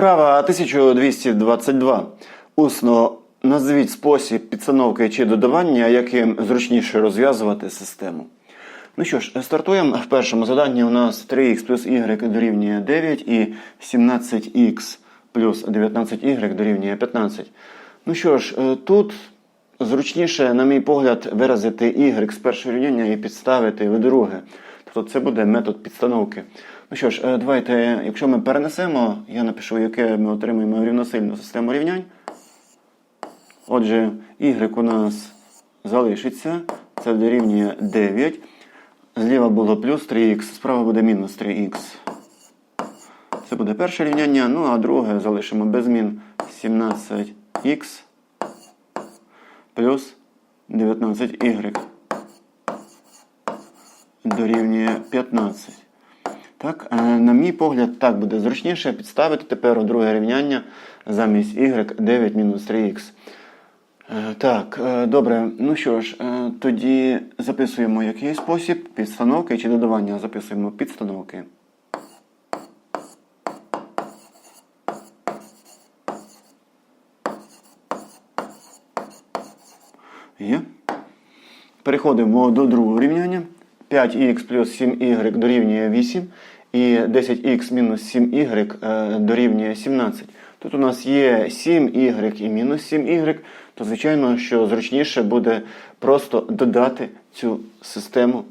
Вправа 1222. Усно назвіть спосіб підстановки чи додавання, яким зручніше розв'язувати систему. Ну що ж, стартуємо. В першому заданні у нас 3х плюс y дорівнює 9 і 17х плюс 19y дорівнює 15. Ну що ж, е, тут зручніше, на мій погляд, виразити y з першого рівняння і підставити в друге. Тобто це буде метод підстановки. Ну що ж, е, давайте, якщо ми перенесемо, я напишу, яке ми отримаємо рівносильну систему рівнянь. Отже, y у нас залишиться, це дорівнює 9. Зліва було плюс 3х, справа буде мінус 3х. Це буде перше рівняння, ну а друге залишимо без змін 17х плюс 19y дорівнює 15. Так, е, на мій погляд, так буде зручніше підставити тепер у друге рівняння замість y 9 мінус 3х. Е, Так, е, добре. Ну що ж, тоді записуємо який спосіб підстановки чи додавання. Записуємо підстановки. Є. Переходимо до другого рівняння. 5х плюс 7y дорівнює 8 і 10х мінус 7y е, дорівнює 17. Тут у нас є 7y і мінус 7y, то звичайно, що зручніше буде просто додати цю систему,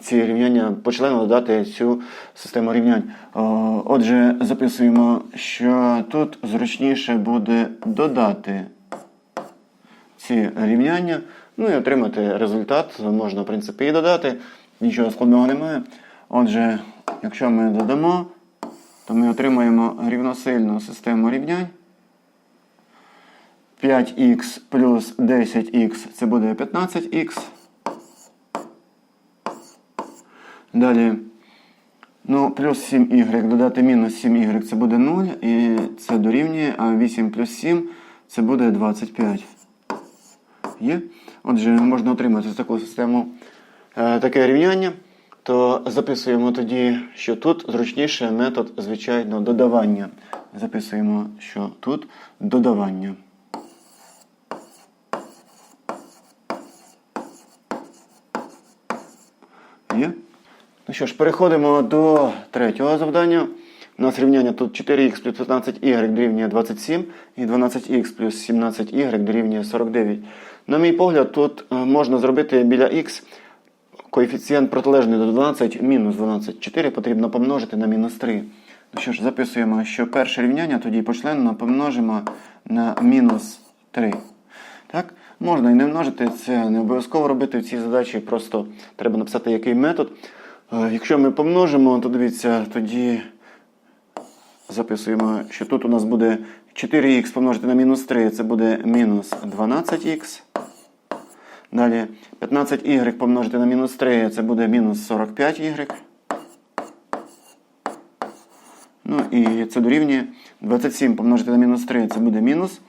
ці рівняння, почленно додати цю систему рівнянь. Отже, записуємо, що тут зручніше буде додати ці рівняння, ну і отримати результат. Можна, в принципі, і додати. Нічого складного немає. Отже, якщо ми додамо, то ми отримаємо рівносильну систему рівнянь. 5х плюс 10х це буде 15х. Далі, ну, плюс 7y додати мінус 7y це буде 0, і це дорівнює, а 8 плюс 7 це буде 25. Є? Отже, можна отримати таку систему, е, таке рівняння, то записуємо тоді, що тут зручніше метод, звичайно, додавання. Записуємо, що тут додавання. Є? Ну що ж, переходимо до третього завдання. У нас рівняння тут 4х плюс 15y дорівнює 27 і 12х плюс 17y дорівнює 49. На мій погляд, тут е, можна зробити біля х коефіцієнт протилежний до 12 мінус 12. 4 потрібно помножити на мінус 3. Ну що ж, записуємо, що перше рівняння тоді почленно помножимо на мінус 3. Так? Можна і не множити, це не обов'язково робити в цій задачі, просто треба написати який метод. Е, Якщо ми помножимо, то дивіться, тоді записуємо, що тут у нас буде 4х помножити на мінус 3, це буде мінус 12х. Далі 15y помножити на мінус 3, це буде мінус 45y. Ну і це дорівнює 27 помножити на мінус 3, це буде мінус.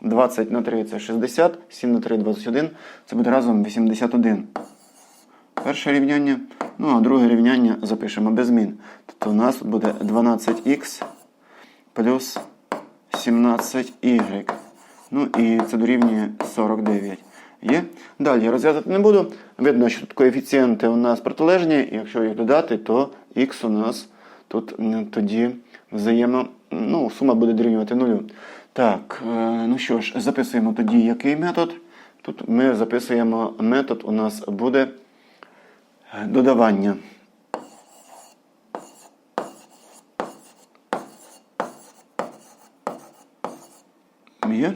20 на 3 це 60, 7 на 3 21, це буде разом 81. Перше рівняння. Ну, а друге рівняння запишемо без змін. Тобто у нас тут буде 12х плюс 17y. Ну і це дорівнює 49. Є? Далі розв'язати не буду. Видно, що тут коефіцієнти у нас протилежні, і якщо їх додати, то х у нас тут тоді взаємно, ну, сума буде дорівнювати нулю. Так, е, ну що ж, записуємо тоді який метод. Тут ми записуємо метод, у нас буде е, додавання. Є.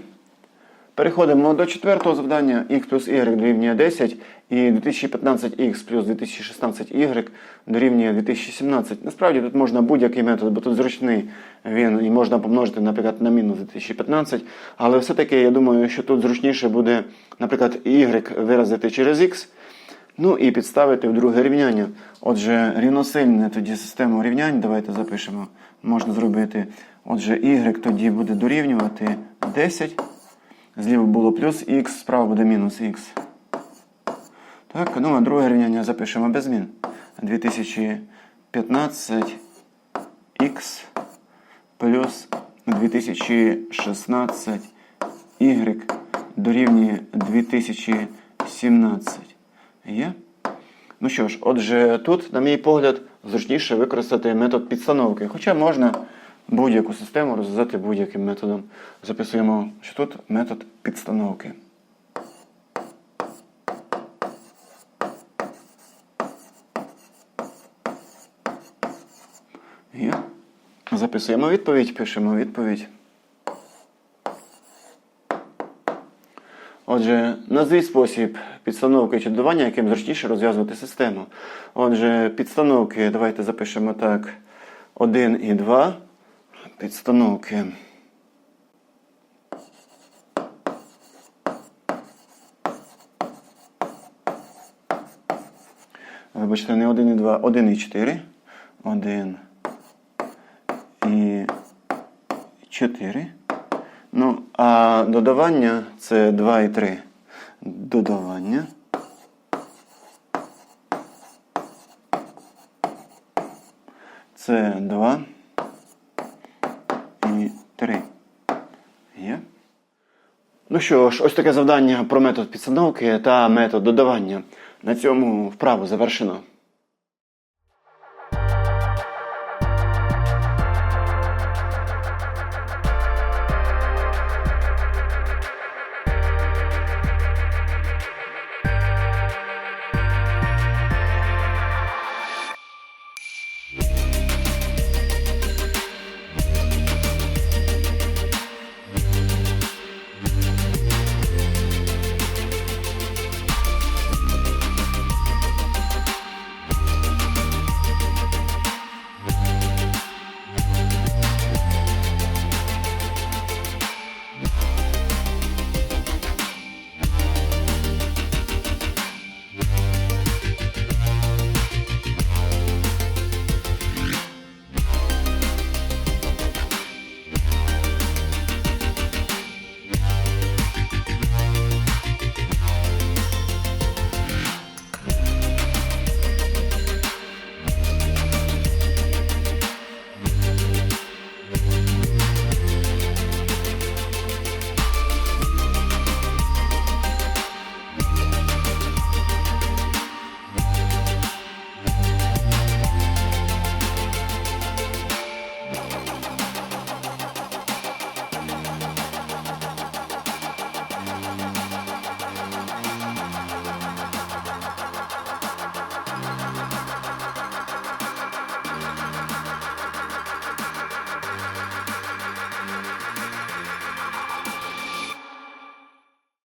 Переходимо до четвертого завдання. x плюс y дорівнює 10 і 2015x плюс 2016y дорівнює 2017. Насправді тут можна будь-який метод, бо тут зручний він і можна помножити, наприклад, на мінус 2015. Але все-таки я думаю, що тут зручніше буде, наприклад, y виразити через x. Ну і підставити в друге рівняння. Отже, рівносильне тоді систему рівнянь, давайте запишемо, можна зробити. Отже, y тоді буде дорівнювати 10. Зліва було плюс х, справа буде мінус х. Так, ну а друге рівняння запишемо без змін. 2015 х плюс 2016 y дорівнює 2017. Є? Ну що ж, отже, тут, на мій погляд, зручніше використати метод підстановки. Хоча можна будь-яку систему розв'язати будь-яким методом. Записуємо, що тут метод підстановки. Є. Записуємо відповідь, пишемо відповідь. Отже, назвіть спосіб підстановки чи додавання, яким зручніше розв'язувати систему. Отже, підстановки, давайте запишемо так. 1 і 2. Підстановки. Вибачте, не 1 і 2, 1 і 4. 1 і 4. Ну, а додавання це 2 і 3. Додавання. Це 2 і 3. Є? Ну що ж, ось таке завдання про метод підстановки та метод додавання. На цьому вправу завершено.